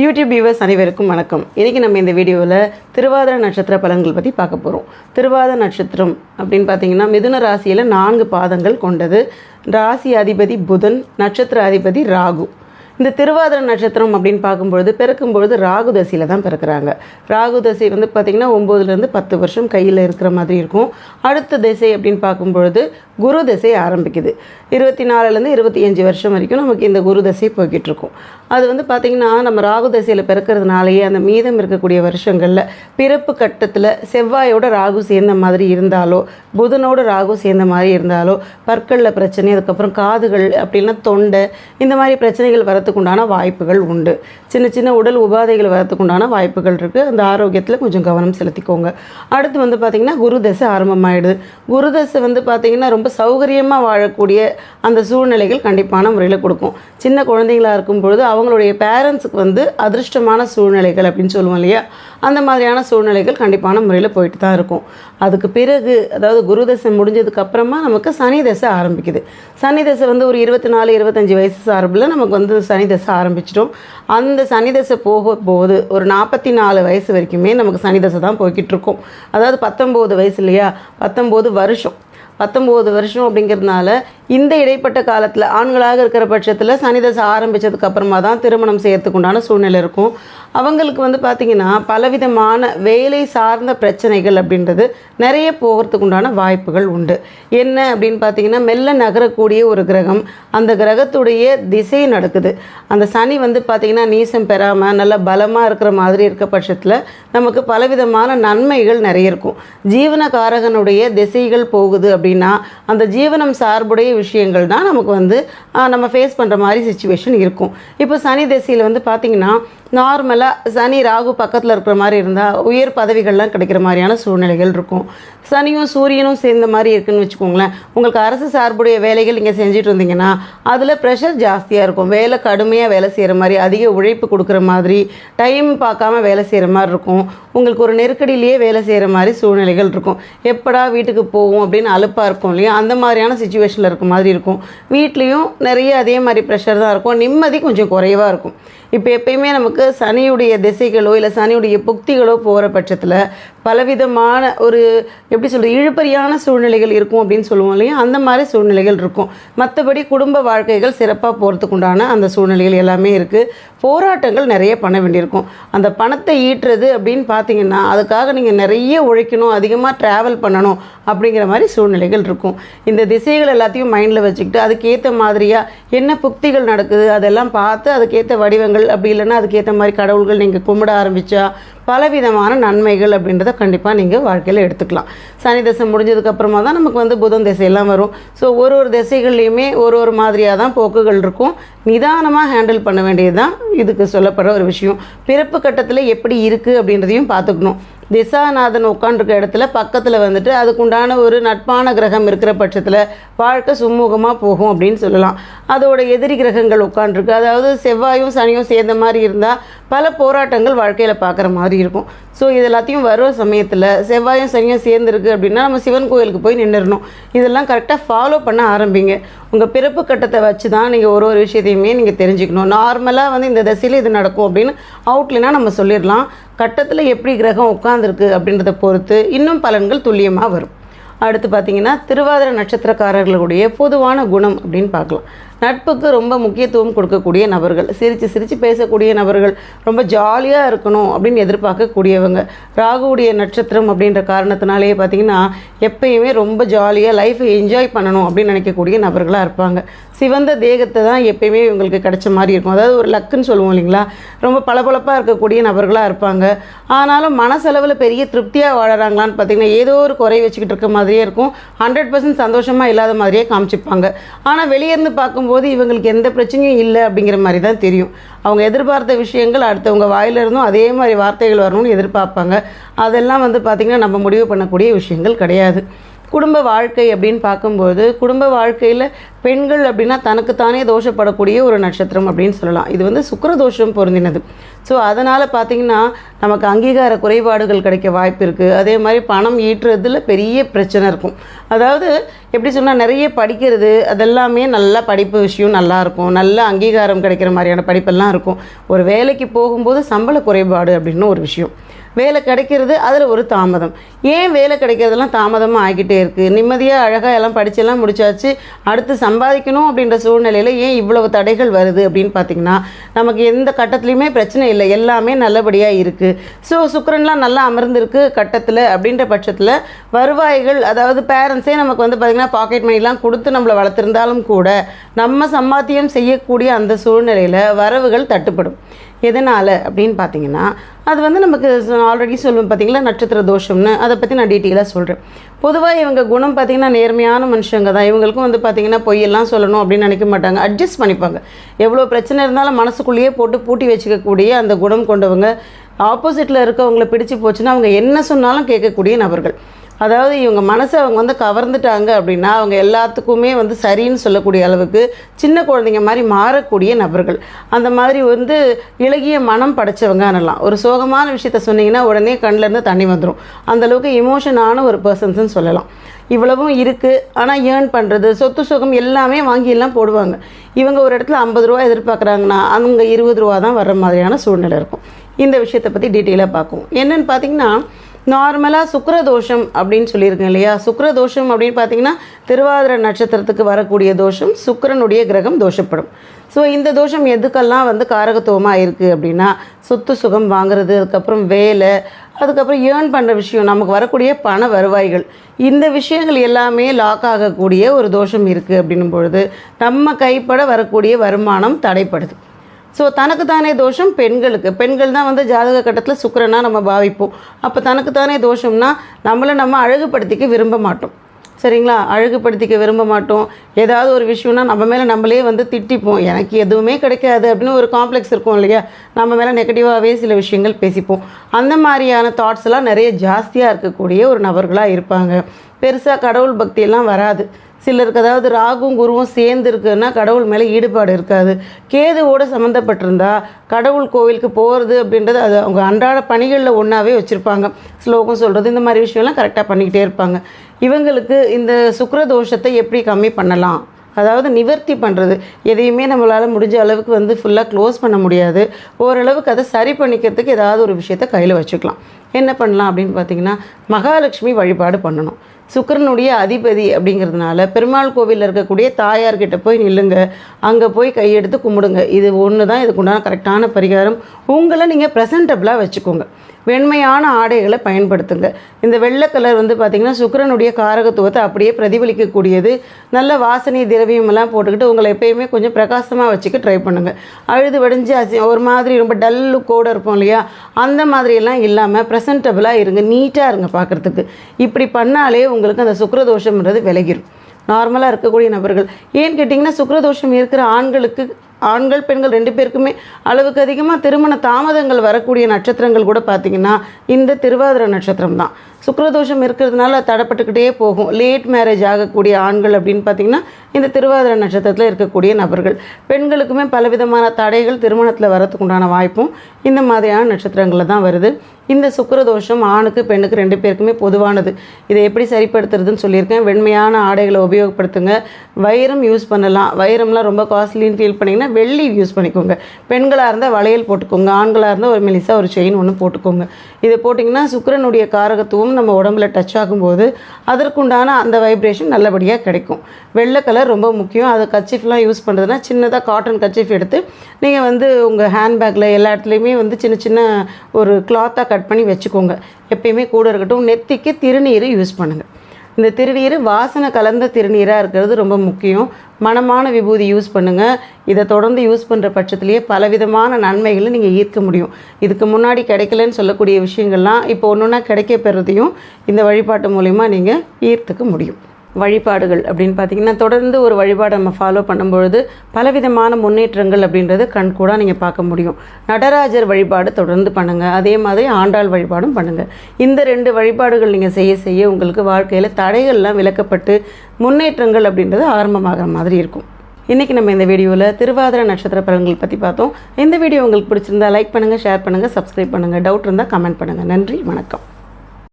YouTube viewers அனைவருக்கும் வணக்கம். இன்றைக்கி நம்ம இந்த வீடியோவில் திருவாதிர நட்சத்திர பலன்கள் பற்றி பார்க்க போகிறோம் திருவாத நட்சத்திரம் அப்படின்னு பார்த்தீங்கன்னா மிதுன ராசியில் நான்கு பாதங்கள் கொண்டது. ராசி அதிபதி புதன் நட்சத்திர அதிபதி ராகு. இந்த திருவாதிர நட்சத்திரம் அப்படின்னு பார்க்கும்பொழுது பிறக்கும்பொழுது ராகு தசையில் தான் பிறக்கிறாங்க. ராகு தசை வந்து பார்த்திங்கன்னா ஒம்போதுலேருந்து பத்து வருஷம் கையில் இருக்கிற மாதிரி இருக்கும். அடுத்த திசை அப்படின்னு பார்க்கும்பொழுது குரு தசை ஆரம்பிக்குது. இருபத்தி நாலுலேருந்து இருபத்தி அஞ்சு வருஷம் வரைக்கும் நமக்கு இந்த குரு தசை போய்கிட்டு இருக்கும். அது வந்து பார்த்திங்கன்னா நம்ம ராகு தசையில் பிறக்கிறதுனாலேயே அந்த மீதம் இருக்கக்கூடிய வருஷங்களில் பிறப்பு கட்டத்தில் செவ்வாயோட ராகு சேர்ந்த மாதிரி இருந்தாலோ புதனோட ராகு சேர்ந்த மாதிரி இருந்தாலோ பற்களில் பிரச்சனை அதுக்கப்புறம் காதுகள் அப்படின்னா தொண்டை இந்த மாதிரி பிரச்சனைகள் வர வரத்துக்கு உண்டான வாய்ப்புகள் உண்டு. சின்ன சின்ன உடல் உபாதைகள் வரத்துக்கு உண்டான வாய்ப்புகள் இருக்குது அந்த ஆரோக்கியத்தில் கொஞ்சம் கவனம் செலுத்திக்கோங்க. அடுத்து வந்து பார்த்திங்கன்னா குரு தசை ஆரம்பமாயிடுது. குரு தசை வந்து பார்த்திங்கன்னா ரொம்ப சௌகரியமாக வாழக்கூடிய அந்த சூழ்நிலைகள் கண்டிப்பான முறையில் கொடுக்கும். சின்ன குழந்தைங்களா இருக்கும் பொழுது அவங்களுடைய பேரண்ட்ஸுக்கு வந்து அதிர்ஷ்டமான சூழ்நிலைகள் அப்படின்னு சொல்லுவோம் இல்லையா? அந்த மாதிரியான சூழ்நிலைகள் கண்டிப்பான முறையில் போயிட்டு தான் இருக்கும். அதுக்கு பிறகு அதாவது குரு தசை முடிஞ்சதுக்கு அப்புறமா நமக்கு சனி தசை ஆரம்பிக்குது. சனி தசை வந்து ஒரு இருபத்தி நாலு இருபத்தஞ்சி வயசு சார்பில் நமக்கு வந்து சனி தசை ஆரம்பிச்சிட்டோம் அந்த சனி தசை போக போது ஒரு நாற்பத்தி நாலு வயசு வரைக்குமே நமக்கு சனி தசை தான் போய்கிட்டு இருக்கும் அதாவது பத்தொம்போது வயசு இல்லையா? பத்தொம்போது வருஷம். பத்தொம்போது வருஷம் அப்படிங்கிறதுனால இந்த இடைப்பட்ட காலத்தில் ஆண்களாக இருக்கிற பட்சத்தில் சனிதசை ஆரம்பித்ததுக்கு அப்புறமா தான் திருமணம் செய்யறதுக்குண்டான சூழ்நிலை இருக்கும். அவங்களுக்கு வந்து பார்த்திங்கன்னா பலவிதமான வேலை சார்ந்த பிரச்சனைகள் அப்படின்றது நிறைய போகிறதுக்கு உண்டான வாய்ப்புகள் உண்டு. என்ன அப்படின்னு பார்த்தீங்கன்னா மெல்ல நகரக்கூடிய ஒரு கிரகம் அந்த கிரகத்துடைய திசை நடக்குது. அந்த சனி வந்து பார்த்திங்கன்னா நீசம் பெறாமல் நல்ல பலமாக இருக்கிற மாதிரி இருக்க பட்சத்தில் நமக்கு பலவிதமான நன்மைகள் நிறைய இருக்கும். ஜீவனகாரகனுடைய திசைகள் போகுது அப்படின்னா அந்த ஜீவனம் சார்புடைய விஷயங்கள் தான் நமக்கு வந்து நம்ம ஃபேஸ் பண்ணுற மாதிரி சுச்சுவேஷன் இருக்கும். இப்போ சனி திசையில் வந்து பார்த்திங்கன்னா நார்மலாக சனி ராகு பக்கத்தில் இருக்கிற மாதிரி இருந்தால் உயர் பதவிகள்லாம் கிடைக்கிற மாதிரியான சூழ்நிலைகள் இருக்கும். சனியும் சூரியனும் சேர்ந்த மாதிரி இருக்குன்னு வச்சுக்கோங்களேன். உங்களுக்கு அரசு சார்புடைய வேலைகள் நீங்கள் செஞ்சுட்டு இருந்தீங்கன்னா அதில் ப்ரெஷர் ஜாஸ்தியாக இருக்கும். வேலை கடுமையாக வேலை செய்கிற மாதிரி அதிக உழைப்பு கொடுக்குற மாதிரி டைம் பார்க்காம வேலை செய்கிற மாதிரி இருக்கும். உங்களுக்கு ஒரு நெருக்கடியிலேயே வேலை செய்கிற மாதிரி சூழ்நிலைகள் இருக்கும். எப்படா வீட்டுக்கு போவோம் அப்படின்னு அலுப்பாக இருக்கும் இல்லையா? அந்த மாதிரியான சுச்சுவேஷனில் இருக்க மாதிரி இருக்கும். வீட்லேயும் நிறைய அதே மாதிரி ப்ரெஷர் தான் இருக்கும். நிம்மதி கொஞ்சம் குறைவாக இருக்கும். இப்போ எப்பயுமே நமக்கு சனியுடைய திசைகளோ இல்லை சனியுடைய புக்திகளோ போகிற பட்சத்தில் பலவிதமான ஒரு எப்படி சொல்கிறது இழுபறியான சூழ்நிலைகள் இருக்கும் அப்படின்னு சொல்லுவோம் இல்லையா? அந்த மாதிரி சூழ்நிலைகள் இருக்கும். மற்றபடி குடும்ப வாழ்க்கைகள் சிறப்பாக போகிறதுக்கு உண்டான அந்த சூழ்நிலைகள் எல்லாமே இருக்குது போராட்டங்கள் நிறைய பண்ண வேண்டியிருக்கும். அந்த பணத்தை ஈட்டுறது அப்படின்னு பார்த்தீங்கன்னா அதுக்காக நீங்கள் நிறைய உழைக்கணும் அதிகமாக ட்ராவல் பண்ணணும் அப்படிங்கிற மாதிரி சூழ்நிலைகள் இருக்கும். இந்த திசைகள் எல்லாத்தையும் மைண்டில் வச்சுக்கிட்டு அதுக்கேற்ற மாதிரியாக என்ன புக்திகள் நடக்குது அதெல்லாம் பார்த்து அதுக்கேற்ற வடிவங்கள் அப்படி இல்லைன்னா அதுக்கேற்ற மாதிரி கடவுள்கள் நீங்கள் கும்பிட ஆரம்பித்தா பலவிதமான நன்மைகள் அப்படின்றத கண்டிப்பாக நீங்கள் வாழ்க்கையில் எடுத்துக்கலாம். சனி தசை முடிஞ்சதுக்கப்புறமா தான் நமக்கு வந்து புதன் திசையெல்லாம் வரும். ஸோ ஒரு ஒரு திசைகள்லையுமே ஒரு ஒரு மாதிரியாக தான் போக்குகள் இருக்கும். நிதானமாக ஹேண்டில் பண்ண வேண்டியது தான் இதுக்கு சொல்லப்படுற ஒரு விஷயம். பிறப்பு கட்டத்தில் எப்படி இருக்குது அப்படின்றதையும் பார்த்துக்கணும். திசாநாதன் உட்காண்டிருக்க இடத்துல பக்கத்தில் வந்துட்டு அதுக்குண்டான ஒரு நட்பான கிரகம் இருக்கிற பட்சத்தில் வாழ்க்கை சுமூகமாக போகும் அப்படின்னு சொல்லலாம். அதோட எதிரி கிரகங்கள் உட்காண்டிருக்கு அதாவது செவ்வாயும் சனியும் சேர்ந்த மாதிரி இருந்தால் பல போராட்டங்கள் வாழ்க்கையில் பார்க்குற மாதிரி இருக்கும். ஸோ இது எல்லாத்தையும் வர சமயத்தில் செவ்வாயும் சனியும் சேர்ந்துருக்கு அப்படின்னா நம்ம சிவன் கோயிலுக்கு போய் நின்றுடணும் இதெல்லாம் கரெக்டாக ஃபாலோ பண்ண ஆரம்பிங்க. உங்கள் பிறப்பு கட்டத்தை வச்சு தான் நீங்கள் ஒரு ஒரு விஷயத்தையுமே நீங்கள் தெரிஞ்சுக்கணும். நார்மலாக வந்து இந்த தசையில் இது நடக்கும் அப்படின்னு அவுட்லைனாக நம்ம சொல்லிடலாம். கட்டத்தில் எப்படி கிரகம் உட்காந்துருக்கு அப்படின்றத பொறுத்து இன்னும் பலன்கள் துல்லியமாக வரும். அடுத்து பார்த்தீங்கன்னா திருவாதிரை நட்சத்திரக்காரர்களுடைய பொதுவான குணம் அப்படின்னு பார்க்கலாம். நட்புக்கு ரொம்ப முக்கியத்துவம் கொடுக்கக்கூடிய நபர்கள் சிரித்து சிரித்து பேசக்கூடிய நபர்கள் ரொம்ப ஜாலியாக இருக்கணும் அப்படின்னு எதிர்பார்க்கக்கூடியவங்க. ராகுவுடைய நட்சத்திரம் அப்படின்ற காரணத்தினாலேயே பார்த்தீங்கன்னா எப்பயுமே ரொம்ப ஜாலியாக லைஃப்பை என்ஜாய் பண்ணணும் அப்படின்னு நினைக்கக்கூடிய நபர்களாக இருப்பாங்க. சிவந்த தேகத்தை தான் எப்பயுமே இவங்களுக்கு கிடைச்ச மாதிரி இருக்கும். அதாவது ஒரு லக்குன்னு சொல்லுவோம் இல்லைங்களா? ரொம்ப பளபளப்பாக இருக்கக்கூடிய நபர்களாக இருப்பாங்க. ஆனாலும் மனசளவில் பெரிய திருப்தியாக வாழறாங்களான்னு பார்த்தீங்கன்னா ஏதோ ஒரு குறை வச்சுக்கிட்டு இருக்க மாதிரியே இருக்கும். ஹண்ட்ரட் பர்சன்ட் சந்தோஷமாக இல்லாத மாதிரியே காமிச்சிப்பாங்க. ஆனால் வெளியேருந்து பார்க்கும்போது இவங்களுக்கு எந்த பிரச்சனையும் இல்லை அப்படிங்கிற மாதிரி தான் தெரியும். அவங்க எதிர்பார்த்த விஷயங்கள் அடுத்தவங்க வாயில இருந்தும் அதே மாதிரி வார்த்தைகள் வரணும்னு எதிர்பார்ப்பாங்க. அதெல்லாம் வந்து பார்த்திங்கன்னா நம்ம முடிவு பண்ணக்கூடிய விஷயங்கள் கிடையாது. குடும்ப வாழ்க்கை அப்படின்னு பார்க்கும்போது குடும்ப வாழ்க்கையில் பெண்கள் அப்படின்னா தனக்குத்தானே தோஷப்படக்கூடிய ஒரு நட்சத்திரம் அப்படின்னு சொல்லலாம். இது வந்து சுக்கிர தோஷம் பொருந்தினது. ஸோ அதனால் பார்த்திங்கன்னா நமக்கு அங்கீகார குறைபாடுகள் கிடைக்க வாய்ப்பு இருக்குது அதே மாதிரி பணம் ஈட்டுறதுல பெரிய பிரச்சனை இருக்கும். அதாவது எப்படி சொன்னால் நிறைய படிக்கிறது அதெல்லாமே நல்லா படிப்பு விஷயம் நல்லாயிருக்கும் நல்ல அங்கீகாரம் கிடைக்கிற மாதிரியான படிப்பெல்லாம் இருக்கும். ஒரு வேலைக்கு போகும்போது சம்பள குறைபாடு அப்படின்னு ஒரு விஷயம். வேலை கிடைக்கிறது அதில் ஒரு தாமதம். ஏன் வேலை கிடைக்கிறதெல்லாம் தாமதமாக ஆகிக்கிட்டே இருக்குது நிம்மதியாக அழகாக எல்லாம் படிச்செல்லாம் முடிச்சாச்சு. அடுத்து சம்பாதிக்கணும் அப்படின்ற சூழ்நிலையில் ஏன் இவ்வளவு தடைகள் வருது அப்படின்னு பார்த்தீங்கன்னா நமக்கு எந்த கட்டத்துலையுமே பிரச்சனை இல்லை. எல்லாமே நல்லபடியாக இருக்குது ஸோ சுக்கரன்லாம் நல்லா அமர்ந்திருக்கு கட்டத்தில் அப்படின்ற பட்சத்தில் வருவாய்கள் அதாவது பேரண்ட்ஸே நமக்கு வந்து பார்த்திங்கன்னா பாக்கெட் மணிலாம் கொடுத்து நம்மளை வளர்த்துருந்தாலும் கூட நம்ம சம்பாத்தியம் செய்யக்கூடிய அந்த சூழ்நிலையில் வரவுகள் தட்டுப்படும். எதனால் அப்படின்னு பார்த்தீங்கன்னா அது வந்து நமக்கு ஆல்ரெடி சொல்லுவேன் பார்த்தீங்களா நட்சத்திர தோஷம்னு. அதை பற்றி நான் டீட்டெயிலாக சொல்கிறேன் பொதுவாக இவங்க குணம் பார்த்தீங்கன்னா நேர்மையான மனுஷங்க தான். இவங்களுக்கும் வந்து பார்த்தீங்கன்னா பொய்யெல்லாம் சொல்லணும் அப்படின்னு நினைக்க மாட்டாங்க. அட்ஜஸ்ட் பண்ணிப்பாங்க. எவ்வளோ பிரச்சனை இருந்தாலும் மனசுக்குள்ளேயே போட்டு பூட்டி வச்சுக்கக்கூடிய அந்த குணம் கொண்டவங்க ஆப்போசிட்டில் இருக்கவங்களை பிடிச்சு போச்சுன்னா அவங்க என்ன சொன்னாலும் கேட்கக்கூடிய நபர்கள். அதாவது இவங்க மனசை அவங்க வந்து கவர்ந்துட்டாங்க அப்படின்னா அவங்க எல்லாத்துக்குமே வந்து சரின்னு சொல்லக்கூடிய அளவுக்கு சின்ன குழந்தைங்க மாதிரி மாறக்கூடிய நபர்கள். அந்த மாதிரி வந்து இளகிய மனம் படைச்சவங்க అనலாம் ஒரு சோகமான விஷயத்த சொன்னீங்கன்னா உடனே கண்ணிலேருந்து தண்ணி வந்துடும் அந்தளவுக்கு இமோஷனான ஒரு பர்சன்ஸ்னு சொல்லலாம். இவ்வளவும் இருக்குது ஆனால் ஏர்ன் பண்ணுறது சொத்து சுகம் எல்லாமே வாங்கி எல்லாம் போடுவாங்க. இவங்க ஒரு இடத்துல ஐம்பது ரூபா எதிர்பார்க்குறாங்கன்னா அவங்க இருபது ரூபா தான் வர்ற மாதிரியான சூழ்நிலை இருக்கும். இந்த விஷயத்தை பற்றி டீட்டெயிலாக பார்க்கும் என்னென்னு பார்த்தீங்கன்னா நார்மலாக சுக்கரதோஷம் அப்படின்னு சொல்லியிருக்கேன் இல்லையா? சுக்கரதோஷம் அப்படின்னு பார்த்தீங்கன்னா திருவாதிர நட்சத்திரத்துக்கு வரக்கூடிய தோஷம் சுக்கிரனுடைய கிரகம் தோஷப்படும். ஸோ இந்த தோஷம் எதுக்கெல்லாம் வந்து காரகத்துவமாக இருக்குது அப்படின்னா சொத்து சுகம் வாங்குறது அதுக்கப்புறம் வேலை அதுக்கப்புறம் ஏர்ன் பண்ணுற விஷயம் நமக்கு வரக்கூடிய பண வருவாய்கள். இந்த விஷயங்கள் எல்லாமே லாக் ஆகக்கூடிய ஒரு தோஷம் இருக்குது அப்படின்னும் பொழுது நம்ம கைப்பட வரக்கூடிய வருமானம் தடைப்படுது. ஸோ தனக்குத்தானே தோஷம் பெண்களுக்கு. பெண்கள் தான் வந்து ஜாதக கட்டத்தில் சுக்கரனாக நம்ம பாவிப்போம். அப்போ தனக்குத்தானே தோஷம்னா நம்மளை நம்ம அழகுபடுத்திக்க விரும்ப மாட்டோம். சரிங்களா? அழகுபடுத்திக்க விரும்ப மாட்டோம். ஏதாவது ஒரு விஷயம்னா நம்ம மேலே நம்மளே வந்து திட்டிப்போம். எனக்கு எதுவுமே கிடைக்காது அப்படின்னு ஒரு காம்ப்ளெக்ஸ் இருக்கும் இல்லையா? நம்ம மேலே நெகட்டிவாகவே சில விஷயங்கள் பேசிப்போம். அந்த மாதிரியான தாட்ஸ்லாம் நிறைய ஜாஸ்தியாக இருக்கக்கூடிய ஒரு நபர்களாக இருப்பாங்க. பெருசாக கடவுள் பக்தியெல்லாம் வராது. சிலருக்கு அதாவது ராகும் குருவும் சேர்ந்து இருக்குன்னா கடவுள் மேலே ஈடுபாடு இருக்காது. கேதுவோட சம்மந்தப்பட்டிருந்தா கடவுள் கோவிலுக்கு போகிறது அப்படின்றது அது அவங்க அன்றாட பணிகளில் ஒன்றாவே வச்சுருப்பாங்க. ஸ்லோகம் சொல்கிறது இந்த மாதிரி விஷயம்லாம் கரெக்டாக பண்ணிக்கிட்டே இருப்பாங்க. இவங்களுக்கு இந்த சுக்கிர தோஷத்தை எப்படி கம்மி பண்ணலாம்? அதாவது நிவர்த்தி பண்ணுறது எதையுமே நம்மளால் முடிஞ்ச அளவுக்கு வந்து ஃபுல்லாக க்ளோஸ் பண்ண முடியாது. ஓரளவுக்கு அதை சரி பண்ணிக்கிறதுக்கு ஏதாவது ஒரு விஷயத்தை கையில் வச்சுக்கலாம். என்ன பண்ணலாம் அப்படின்னு பார்த்தீங்கன்னா மகாலட்சுமி வழிபாடு பண்ணணும். சுக்கிரனுடைய அதிபதி அப்படிங்கிறதுனால பெருமாள் கோவிலில் இருக்கக்கூடிய தாயார்கிட்ட போய் நில்லுங்க. அங்கே போய் கையெடுத்து கும்பிடுங்க. இது ஒன்று தான் இதுக்குண்டான கரெக்டான பரிகாரம். உங்களை நீங்கள் ப்ரெசன்டபுளாக வச்சுக்கோங்க. வெண்மையான ஆடைகளை பயன்படுத்துங்க. இந்த வெள்ளை கலர் வந்து பார்த்திங்கன்னா சுக்கிரனுடைய காரகத்துவத்தை அப்படியே பிரதிபலிக்கக்கூடியது. நல்ல வாசனை திரவியமெல்லாம் போட்டுக்கிட்டு உங்களை எப்பயுமே கொஞ்சம் பிரகாசமாக வச்சுக்க ட்ரை பண்ணுங்கள் அழுது வடிஞ்சு அசி ஒரு மாதிரி ரொம்ப டல் லுக்கோடு இருப்போம் இல்லையா? அந்த மாதிரியெல்லாம் இல்லாமல் ப்ரெசன்டபுளாக இருங்க. நீட்டாக இருங்க பார்க்குறதுக்கு இப்படி பண்ணாலே உங்களுக்கு அந்த சுக்கரதோஷம்ன்றது விலகிடும் நார்மலாக இருக்கக்கூடிய நபர்கள். ஏன்னு கேட்டிங்கன்னா சுக்கரதோஷம் இருக்கிற ஆண்களுக்கு ஆண்கள் பெண்கள் ரெண்டு பேருக்குமே அளவுக்கு அதிகமாக திருமண தாமதங்கள் வரக்கூடிய நட்சத்திரங்கள் கூட பார்த்திங்கன்னா இந்த திருவாதிர நட்சத்திரம் தான் சுக்கரதோஷம் இருக்கிறதுனால தடப்பட்டுக்கிட்டே போகும். லேட் மேரேஜ் ஆகக்கூடிய ஆண்கள் அப்படின்னு பார்த்திங்கன்னா இந்த திருவாதிர நட்சத்திரத்தில் இருக்கக்கூடிய நபர்கள். பெண்களுக்குமே பலவிதமான தடைகள் திருமணத்தில் வரத்துக்குண்டான உண்டான வாய்ப்பும் இந்த மாதிரியான நட்சத்திரங்களில் தான் வருது. இந்த சுக்கரதோஷம் ஆணுக்கு பெண்ணுக்கு ரெண்டு பேருக்குமே பொதுவானது. இதை எப்படி சரிப்படுத்துறதுன்னு சொல்லியிருக்கேன். வெண்மையான ஆடைகளை உபயோகப்படுத்துங்க. வைரம் யூஸ் பண்ணலாம். வைரம்லாம் ரொம்ப காஸ்ட்லின்னு ஃபீல் பண்ணிங்கன்னா வெள்ளி யூஸ் பண்ணிக்கோங்க. பெண்களாக இருந்தால் வளையல் போட்டுக்கோங்க. ஆண்களாக இருந்தால் ஒரு மெலிசாக ஒரு செயின் ஒன்று போட்டுக்கோங்க. இதை போட்டிங்கன்னா சுக்கிரனுடைய காரகத்துவம் நம்ம உடம்புல டச் ஆகும்போது அதற்குண்டான அந்த வைப்ரேஷன் நல்லபடியாக கிடைக்கும். வெள்ளை கலர் ரொம்ப முக்கியம். அது கச்சிஃப்லாம் யூஸ் பண்ணுறதுனா சின்னதாக காட்டன் கச்சிஃப் எடுத்து நீங்கள் வந்து உங்கள் ஹேண்ட்பேக்கில் எல்லா இடத்துலையுமே வந்து சின்ன சின்ன ஒரு கிளாத்தாக கட் பண்ணி வச்சுக்கோங்க. எப்பயுமே கூட இருக்கட்டும் நெத்திக்கு திருநீர் யூஸ் பண்ணுங்கள் இந்த திருநீர் வாசனை கலந்த திருநீராக இருக்கிறது ரொம்ப முக்கியம். மனமான விபூதி யூஸ் பண்ணுங்கள் இதை தொடர்ந்து யூஸ் பண்ணுற பட்சத்துலேயே பலவிதமான நன்மைகளை நீங்கள் ஈர்க்க முடியும். இதுக்கு முன்னாடி கிடைக்கலன்னு சொல்லக்கூடிய விஷயங்கள்லாம் இப்போ ஒன்று ஒன்றா கிடைக்க பெறதையும் இந்த வழிபாட்டு மூலிமா நீங்கள் ஈர்த்துக்க முடியும். வழிபாடுகள் அப்படின்னு பார்த்தீங்கன்னா தொடர்ந்து ஒரு வழிபாடு நம்ம ஃபாலோ பண்ணும்பொழுது பலவிதமான முன்னேற்றங்கள் அப்படின்றது கண்கூடாக நீங்கள் பார்க்க முடியும். நடராஜர் வழிபாடு தொடர்ந்து பண்ணுங்கள் அதே மாதிரி ஆண்டாள் வழிபாடும் பண்ணுங்கள் இந்த ரெண்டு வழிபாடுகள் நீங்கள் செய்ய செய்ய உங்களுக்கு வாழ்க்கையில் தடைகள்லாம் விளக்கப்பட்டு முன்னேற்றங்கள் அப்படின்றது ஆரம்பமாகிற மாதிரி இருக்கும். இன்றைக்கி நம்ம இந்த வீடியோவில் திருவாதிர நட்சத்திர பலன்கள் பற்றி பார்த்தோம். இந்த வீடியோ உங்களுக்கு பிடிச்சிருந்தா லைக் பண்ணுங்கள் ஷேர் பண்ணுங்கள் சப்ஸ்கிரைப் பண்ணுங்கள் டவுட் இருந்தால் கமெண்ட் பண்ணுங்கள் நன்றி வணக்கம்.